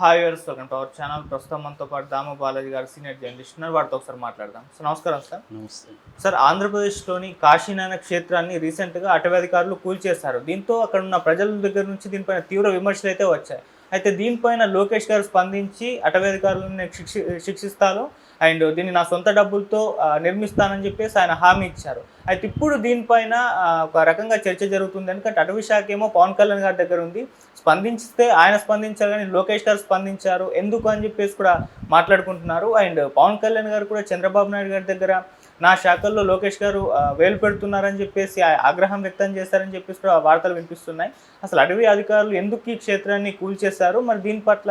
Hi viewers welcome to our channel ప్రస్తుతం మనతో పాటు దామ బాలాజీ గారు సీనియర్ జర్నలిస్ట్ ఉన్నారు. వారితో ఒకసారి మాట్లాడదాం. సార్ నమస్కారం సార్. నమస్తే. సార్ ఆంధ్రప్రదేశ్లోని కాశీనాయన క్షేత్రాన్ని రీసెంట్గా అటవీ కూల్చేశారు. దీంతో అక్కడ ఉన్న ప్రజల దగ్గర నుంచి దీనిపైన తీవ్ర విమర్శలు అయితే వచ్చాయి. అయితే దీనిపైన లోకేష్ గారు స్పందించి అటవీ అధికారులను శిక్షి శిక్షిస్తాను. అండ్ దీన్ని నా సొంత డబ్బులతో నిర్మిస్తానని చెప్పేసి ఆయన హామీ ఇచ్చారు. అయితే ఇప్పుడు దీనిపైన ఒక రకంగా చర్చ జరుగుతుంది. ఎందుకంటే అటవీ శాఖ ఏమో పవన్ కళ్యాణ్ గారి దగ్గర ఉంది. స్పందిస్తే ఆయన స్పందించారు కానీ లోకేష్ గారు స్పందించారు. ఎందుకు అని చెప్పేసి కూడా మాట్లాడుకుంటున్నారు. అండ్ పవన్ కళ్యాణ్ గారు కూడా చంద్రబాబు నాయుడు గారి దగ్గర నా శాఖల్లో లోకేష్ గారు వేలు పెడుతున్నారని చెప్పేసి ఆ ఆగ్రహం వ్యక్తం చేశారని చెప్పేసి కూడా వార్తలు వినిపిస్తున్నాయి. అసలు అటవీ అధికారులు ఎందుకు ఈ క్షేత్రాన్ని కూల్చేశారు? మరి దీని పట్ల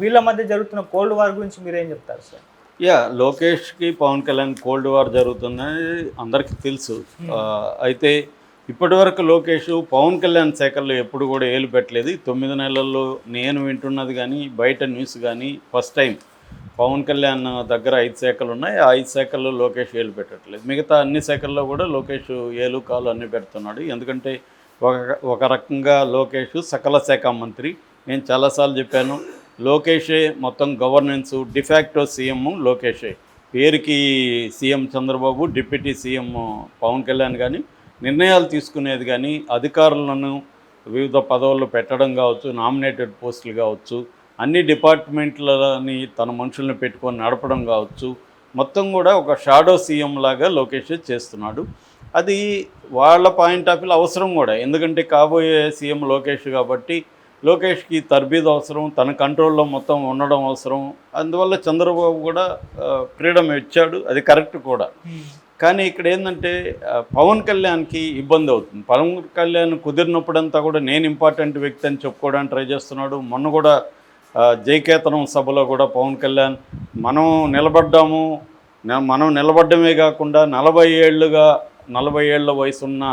వీళ్ళ మధ్య జరుగుతున్న కోల్డ్ వార్ గురించి మీరేం చెప్తారు సార్? యా లోకేష్కి పవన్ కళ్యాణ్ కోల్డ్ వార్ జరుగుతుందని అందరికీ తెలుసు. అయితే ఇప్పటివరకు లోకేష్ పవన్ కళ్యాణ్ శాఖల్లో ఎప్పుడు కూడా ఏలు పెట్టలేదు. తొమ్మిది నెలల్లో నేను వింటున్నది కానీ బయట న్యూస్ కానీ ఫస్ట్ టైం. పవన్ కళ్యాణ్ దగ్గర ఐదు శాఖలు ఉన్నాయి. ఆ ఐదు శాఖల్లో లోకేష్ ఏలు పెట్టట్లేదు. మిగతా అన్ని శాఖల్లో కూడా లోకేష్ ఏలు కాలు అన్నీ పెడుతున్నాడు. ఎందుకంటే ఒక ఒక రకంగా లోకేష్ సకల శాఖ మంత్రి. నేను చాలాసార్లు చెప్పాను లోకేషే మొత్తం గవర్నెన్స్ డిఫాక్టో సీఎం లోకేషే. పేరుకి CM Chandrababu deputy CM Pawan Kalyan కానీ నిర్ణయాలు తీసుకునేది కానీ అధికారులను వివిధ పదవుల్లో పెట్టడం కావచ్చు నామినేటెడ్ పోస్టులు కావచ్చు అన్ని డిపార్ట్మెంట్లని తన మనుషుల్ని పెట్టుకొని నడపడం కావచ్చు. మొత్తం కూడా ఒక షాడో సీఎం లాగా లోకేష్ చేస్తున్నాడు. అది వాళ్ళ పాయింట్ ఆఫ్ వ్యూలో అవసరం కూడా. ఎందుకంటే కాబోయే సీఎం లోకేష్ కాబట్టి లోకేష్కి తర్బీదు అవసరం తన కంట్రోల్లో మొత్తం ఉండడం అవసరం. అందువల్ల చంద్రబాబు కూడా ఫ్రీడమ్ ఇచ్చాడు. అది కరెక్ట్ కూడా. కానీ ఇక్కడ ఏంటంటే పవన్ కళ్యాణ్కి ఇబ్బంది అవుతుంది. పవన్ కళ్యాణ్ కుదిరినప్పుడంతా కూడా నేను ఇంపార్టెంట్ వ్యక్తి అని చెప్పుకోవడానికి ట్రై చేస్తున్నాడు. మొన్న కూడా జైకేతనం జయకేతనం సభలో కూడా పవన్ కళ్యాణ్ మనం నిలబడ్డాము మనం నిలబడ్డమే కాకుండా నలభై ఏళ్ళుగా నలభై ఏళ్ళ వయసున్న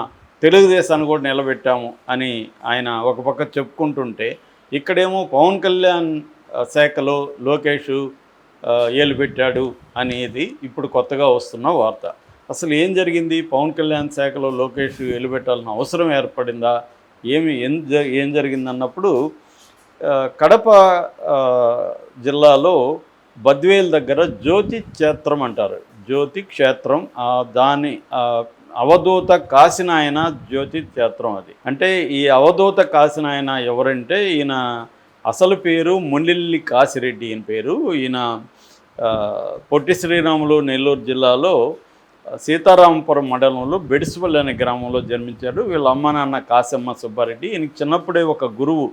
తెలుగుదేశాన్ని కూడా నిలబెట్టాము అని ఆయన ఒక పక్క చెప్పుకుంటుంటే ఇక్కడేమో పవన్ కళ్యాణ్ శాఖలో లోకేష్ ఏలు పెట్టాడు అనేది ఇప్పుడు కొత్తగా వస్తున్న వార్త. అసలు ఏం జరిగింది? పవన్ కళ్యాణ్ శాఖలో లోకేష్ ఏలు పెట్టాల్సిన అవసరం ఏర్పడిందా? ఏమి ఏం జరిగిందన్నప్పుడు కడప జిల్లాలో బద్వేల్ దగ్గర జ్యోతి క్షేత్రం అంటారు. జ్యోతి క్షేత్రం దాని ఆ, అవధూత కాశీనాయన జ్యోతి క్షేత్రం అది. అంటే ఈ అవధూత కాశీనాయన ఎవరంటే ఈయన అసలు పేరు మునిల్లి కాశిరెడ్డి ఈయన పేరు. ఈయన పొట్టి శ్రీరాములు నెల్లూరు జిల్లాలో సీతారామపురం మండలంలో బెడిసిపల్లి అనే గ్రామంలో జన్మించాడు. వీళ్ళ అమ్మ నాన్న కాశమ్మ సుబ్బారెడ్డి. ఈయనకి చిన్నప్పుడే ఒక గురువు.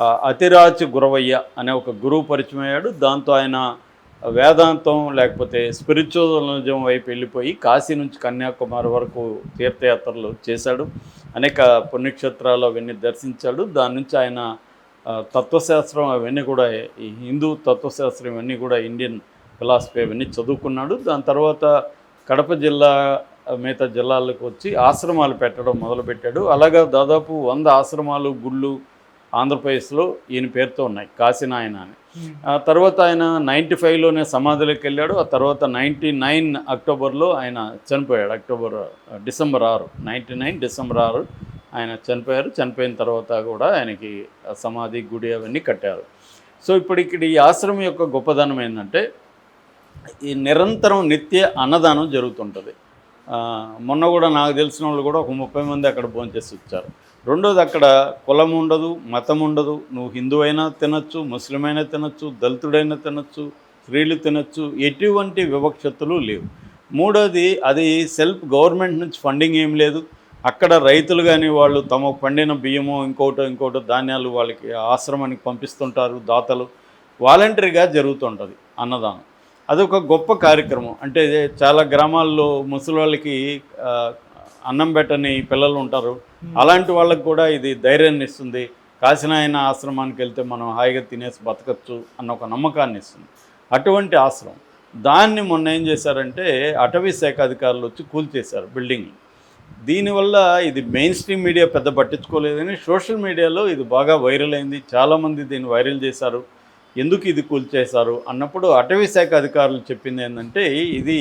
అతిరాచి గురవయ్య అనే ఒక గురువు పరిచయం అయ్యాడు. దాంతో ఆయన వేదాంతం లేకపోతే స్పిరిచువలిజం వైపు వెళ్ళిపోయి కాశీ నుంచి కన్యాకుమారి వరకు తీర్థయాత్రలు చేశాడు. అనేక పుణ్యక్షేత్రాలు అవన్నీ దర్శించాడు. దాని నుంచి ఆయన తత్వశాస్త్రం అవన్నీ కూడా ఈ హిందూ తత్వశాస్త్రం ఇవన్నీ కూడా ఇండియన్ ఫిలాసఫీ అవన్నీ చదువుకున్నాడు. దాని తర్వాత కడప జిల్లా మిగతా జిల్లాలకు వచ్చి ఆశ్రమాలు పెట్టడం మొదలుపెట్టాడు. అలాగా దాదాపు వంద ఆశ్రమాలు గుళ్ళు ఆంధ్రప్రదేశ్లో ఈయన పేరుతో ఉన్నాయి కాశీనాయన అని. ఆ తర్వాత ఆయన నైంటీ ఫైవ్లోనే సమాధిలోకి వెళ్ళాడు ఆ తర్వాత నైంటీ నైన్ అక్టోబర్లో ఆయన చనిపోయాడు అక్టోబర్ డిసెంబర్ ఆరు నైంటీ నైన్ డిసెంబర్ ఆరు ఆయన చనిపోయారు చనిపోయిన తర్వాత కూడా ఆయనకి సమాధి గుడి అవన్నీ కట్టారు. సో ఇప్పుడు ఇక్కడ ఈ ఆశ్రమం యొక్క గొప్పదనం ఏంటంటే ఈ నిరంతరం నిత్య అన్నదానం జరుగుతుంటుంది. మొన్న కూడా నాకు తెలిసిన వాళ్ళు కూడా ఒక ముప్పై మంది అక్కడ భోంచేసి వచ్చారు. రెండోది అక్కడ కులం ఉండదు మతం ఉండదు. నువ్వు హిందూ అయినా తినచ్చు ముస్లిం అయినా తినచ్చు దళితుడైనా తినచ్చు స్త్రీలు తినచ్చు ఎటువంటి వివక్షతలు లేవు. మూడోది అది సెల్ఫ్ గవర్నమెంట్ నుంచి ఫండింగ్ ఏం లేదు. అక్కడ రైతులు కానీ వాళ్ళు తమ పండిన బియ్యము ఇంకోటో ఇంకోటో ధాన్యాలు వాళ్ళకి ఆశ్రమానికి పంపిస్తుంటారు దాతలు. వాలంటరీగా జరుగుతుంటుంది అన్నదానం. అదొక గొప్ప కార్యక్రమం. అంటే చాలా గ్రామాల్లో ముసలి వాళ్ళకి అన్నం పెట్టని పిల్లలు ఉంటారు. అలాంటి వాళ్ళకి కూడా ఇది ధైర్యాన్ని ఇస్తుంది. కాశీనాయన ఆశ్రమానికి వెళ్తే మనం హాయిగా తినేసి బతకచ్చు అన్న ఒక నమ్మకాన్ని ఇస్తుంది. అటువంటి ఆశ్రమం. దాన్ని మొన్న ఏం చేశారంటే అటవీ శాఖ అధికారులు వచ్చి కూల్చేశారు బిల్డింగ్ దీనివల్ల ఇది మెయిన్ స్ట్రీమ్ మీడియా పెద్ద పట్టించుకోలేదని సోషల్ మీడియాలో ఇది బాగా వైరల్ అయింది. చాలామంది దీన్ని వైరల్ చేశారు. ఎందుకు ఇది కూల్చేశారు అన్నప్పుడు అటవీ శాఖ అధికారులు చెప్పింది ఏంటంటే ఇది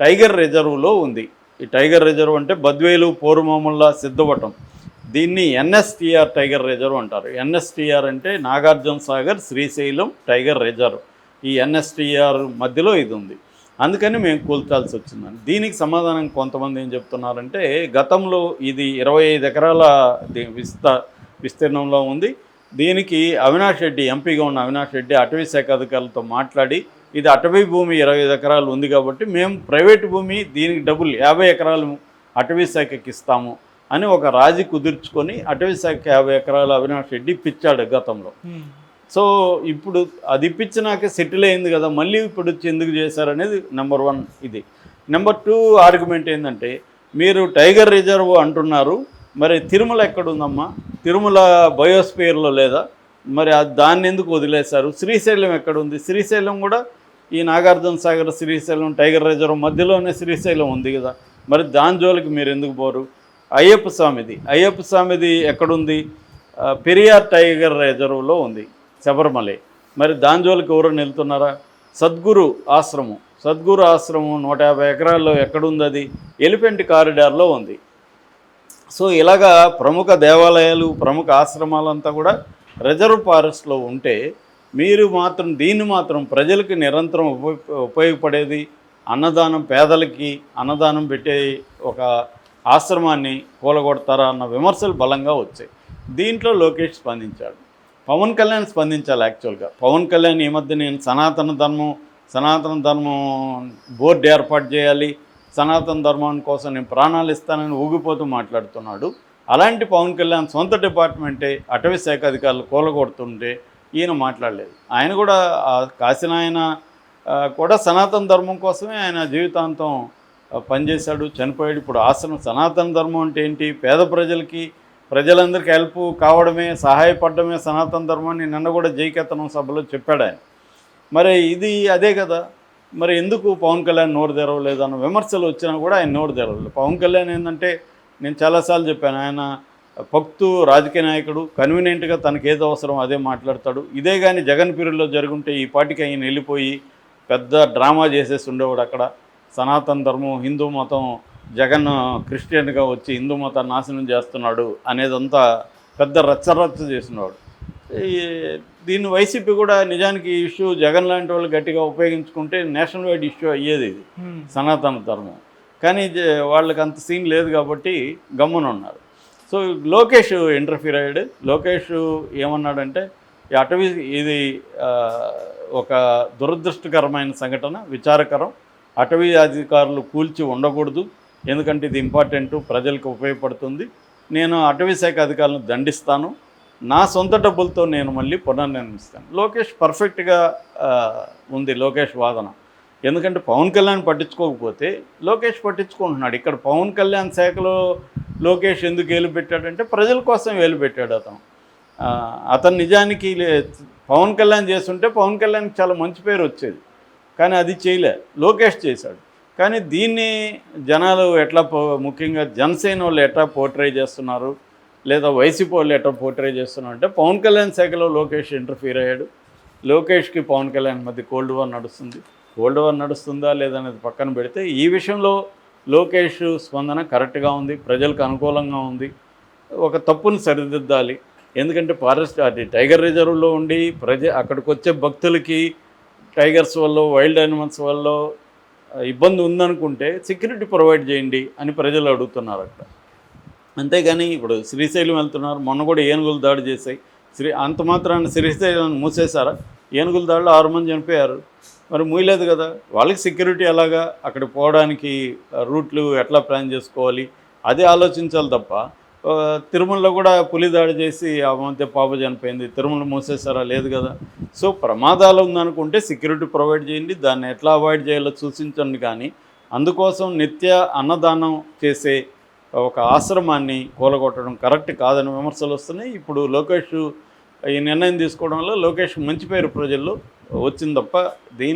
టైగర్ రిజర్వ్లో ఉంది. ఈ టైగర్ రిజర్వ్ అంటే బద్వేలు పోరుమాముల్లా సిద్ధవటం. దీన్ని ఎన్ఎస్టీఆర్ టైగర్ రిజర్వ్ అంటారు. ఎన్ఎస్టీఆర్ అంటే నాగార్జున సాగర్ శ్రీశైలం టైగర్ రిజర్వ్. ఈ ఎన్ఎస్టిఆర్ మధ్యలో ఇది ఉంది. అందుకని మేము కూల్చాల్సి వచ్చిందండి దీనికి సమాధానం కొంతమంది ఏం చెప్తున్నారంటే గతంలో ఇది ఇరవై ఐదు ఎకరాల విస్త విస్తీర్ణంలో ఉంది. దీనికి అవినాష్ రెడ్డి ఎంపీగా ఉన్న అవినాష్ రెడ్డి అటవీ శాఖ అధికారులతో మాట్లాడి ఇది అటవీ భూమి ఇరవై ఎకరాలు ఉంది కాబట్టి మేము ప్రైవేట్ భూమి దీనికి డబ్బులు యాభై ఎకరాలు అటవీ శాఖకి ఇస్తాము అని ఒక రాజీ కుదుర్చుకొని అటవీ శాఖ యాభై ఎకరాలు అవినాష్ రెడ్డి ఇప్పించాడు గతంలో. సో ఇప్పుడు అది ఇప్పించినాక సెటిల్ అయింది కదా మళ్ళీ ఇప్పుడు వచ్చి ఎందుకు చేశారనేది నెంబర్ వన్ ఇది. నెంబర్ టూ ఆర్గ్యుమెంట్ ఏంటంటే మీరు టైగర్ రిజర్వ్ అంటున్నారు మరి తిరుమల ఎక్కడుందమ్మా? తిరుమల బయోస్పియర్లో లేదా? మరి దాన్ని ఎందుకు వదిలేశారు? శ్రీశైలం ఎక్కడుంది? శ్రీశైలం కూడా ఈ నాగార్జున సాగర్ శ్రీశైలం టైగర్ రిజర్వ్ మధ్యలోనే శ్రీశైలం ఉంది కదా. మరి దాని జోలికి మీరు ఎందుకు పోరు? అయ్యప్ప స్వామిది. అయ్యప్ప స్వామిది ఎక్కడుంది? పెరియార్ టైగర్ రిజర్వ్లో ఉంది శబరిమలై. మరి దాని జోలికి ఎవరు వెళ్తున్నారా సద్గురు ఆశ్రమం. సద్గురు ఆశ్రమం నూట యాభై ఎకరాల్లో ఎక్కడుంది అది? ఎలిఫెంట్ కారిడార్లో ఉంది. సో ఇలాగా ప్రముఖ దేవాలయాలు ప్రముఖ ఆశ్రమాలంతా కూడా రిజర్వ్ ఫారెస్ట్లో ఉంటే మీరు మాత్రం దీన్ని మాత్రం ప్రజలకు నిరంతరం ఉపయోగపడేది అన్నదానం పేదలకి అన్నదానం పెట్టే ఒక ఆశ్రమాన్ని కూలగొడతారా అన్న విమర్శలు బలంగా వచ్చాయి. దీంట్లో లోకేష్ స్పందించాడు. పవన్ కళ్యాణ్ స్పందించాలి యాక్చువల్గా. పవన్ కళ్యాణ్ ఈ మధ్య నేను సనాతన ధర్మం సనాతన ధర్మం బోర్డు ఏర్పాటు చేయాలి సనాతన ధర్మం కోసం నేను ప్రాణాలు ఇస్తానని ఊగిపోతూ మాట్లాడుతున్నాడు. అలాంటి పవన్ కళ్యాణ్ సొంత డిపార్ట్మెంటే అటవీ శాఖ అధికారులు కూలగొడుతుంటే ఈయన మాట్లాడలేదు. ఆయన కూడా కాసిన ఆయన కూడా సనాతన ధర్మం కోసమే ఆయన జీవితాంతం పనిచేశాడు చనిపోయాడు. ఇప్పుడు ఆశ్రమం సనాతన ధర్మం అంటే ఏంటి? పేద ప్రజలకి ప్రజలందరికీ హెల్ప్ కావడమే సహాయపడడమే సనాతన ధర్మాన్ని నిన్న కూడా జైకేతనం సభలో చెప్పాడు ఆయన. మరి ఇది అదే కదా? మరి ఎందుకు పవన్ కళ్యాణ్ నోరు తెరవలేదు అన్న విమర్శలు వచ్చినా కూడా ఆయన నోరు తెరవలేదు. పవన్ కళ్యాణ్ ఏంటంటే నేను చాలాసార్లు చెప్పాను ఆయన భక్తు రాజకీయ నాయకుడు కన్వీనియంట్గా తనకి ఏది అవసరం అదే మాట్లాడతాడు. ఇదే కానీ జగన్ పీరియడ్లో జరుగుంటే ఈ పాటికి ఆయన వెళ్ళిపోయి పెద్ద డ్రామా చేసేసి ఉండేవాడు అక్కడ. సనాతన ధర్మం హిందూ మతం జగన్ క్రిస్టియన్గా వచ్చి హిందూ మతాన్ని నాశనం చేస్తున్నాడు అనేదంతా పెద్ద రచ్చరచ్చ చేసినవాడు. దీన్ని వైసీపీ కూడా నిజానికి ఈ ఇష్యూ జగన్ లాంటి వాళ్ళు గట్టిగా ఉపయోగించుకుంటే నేషనల్ వైడ్ ఇష్యూ అయ్యేది ఇది సనాతన ధర్మం. కానీ వాళ్ళకి అంత సీన్ లేదు కాబట్టి గమ్మున ఉన్నారు సో లోకేష్ ఇంటర్ఫీర్ అయ్యాడు. లోకేష్ ఏమన్నాడంటే ఈ అటవీ ఇది ఒక దురదృష్టకరమైన సంఘటన విచారకరం. అటవీ అధికారులు కూల్చి ఉండకూడదు. ఎందుకంటే ఇది ఇంపార్టెంట్ ప్రజలకు ఉపయోగపడుతుంది. నేను అటవీ శాఖ అధికారులను దండిస్తాను. నా సొంత డబ్బులతో నేను మళ్ళీ పునర్నిర్మిస్తాను. లోకేష్ పర్ఫెక్ట్గా ఉంది లోకేష్ వాదన. ఎందుకంటే పవన్ కళ్యాణ్ పట్టించుకోకపోతే లోకేష్ పట్టించుకుంటున్నాడు. ఇక్కడ పవన్ కళ్యాణ్ శాఖలో లోకేష్ ఎందుకు వేలు పెట్టాడంటే ప్రజల కోసం వేలు పెట్టాడు అతను. అతను నిజానికి లే- పవన్ కళ్యాణ్ చేస్తుంటే పవన్ కళ్యాణ్కి చాలా మంచి పేరు వచ్చేది. కానీ అది చేయలే. లోకేష్ చేశాడు. కానీ దీన్ని జనాలు ఎట్లా ముఖ్యంగా జనసేన వాళ్ళు ఎట్లా పోర్ట్రే చేస్తున్నారు? లేదా వైసీపీ వాళ్ళు ఎట్లా పోర్ట్రే చేస్తున్నారు? అంటే పవన్ కళ్యాణ్ శాఖలో లోకేష్ ఇంటర్ఫీర్ అయ్యాడు. లోకేష్కి పవన్ కళ్యాణ్ మధ్య కోల్డ్ వార్ నడుస్తుంది. కోల్డ్ వార్ నడుస్తుందా లేదనేది పక్కన పెడితే ఈ విషయంలో లోకేష్ స్పందన కరెక్ట్గా ఉంది ప్రజలకు అనుకూలంగా ఉంది. ఒక తప్పును సరిదిద్దాలి. ఎందుకంటే ఫారెస్ట్ అది టైగర్ రిజర్వ్లో ఉండి ప్రజ అక్కడికి వచ్చే భక్తులకి టైగర్స్ వల్ల వైల్డ్ యానిమల్స్ వల్ల ఇబ్బంది ఉందనుకుంటే సెక్యూరిటీ ప్రొవైడ్ చేయండి అని ప్రజలు అడుగుతున్నారు అక్కడ. అంతేగాని ఇప్పుడు శ్రీశైలం వెళ్తున్నారు మొన్న కూడా ఏనుగులు దాడి చేశాయి. శ్రీ అంత మాత్రాన్ని శ్రీశైలం మూసేశారా? ఏనుగుల దాడిలో ఆరు మంది చనిపోయారు. మరి మూయలేదు కదా. వాళ్ళకి సెక్యూరిటీ ఎలాగా అక్కడ పోవడానికి రూట్లు ఎట్లా ప్లాన్ చేసుకోవాలి? అదే ఆలోచించాలి తప్ప తిరుమలలో కూడా పులి దాడి చేసి ఆ మధ్య పాప చనిపోయింది. తిరుమల మూసేసారా లేదు కదా. సో ప్రమాదాలు ఉందనుకుంటే సెక్యూరిటీ ప్రొవైడ్ చేయండి. దాన్ని ఎట్లా అవాయిడ్ చేయాలో సూచించండి కానీ అందుకోసం నిత్య అన్నదానం చేసే ఒక ఆశ్రమాన్ని కూలగొట్టడం కరెక్ట్ కాదని విమర్శలు వస్తున్నాయి. ఇప్పుడు లోకేష్ ఈ నిర్ణయం తీసుకోవడం వల్ల లోకేష్ మంచి పేరు ప్రజల్లో వచ్చింది తప్ప దీని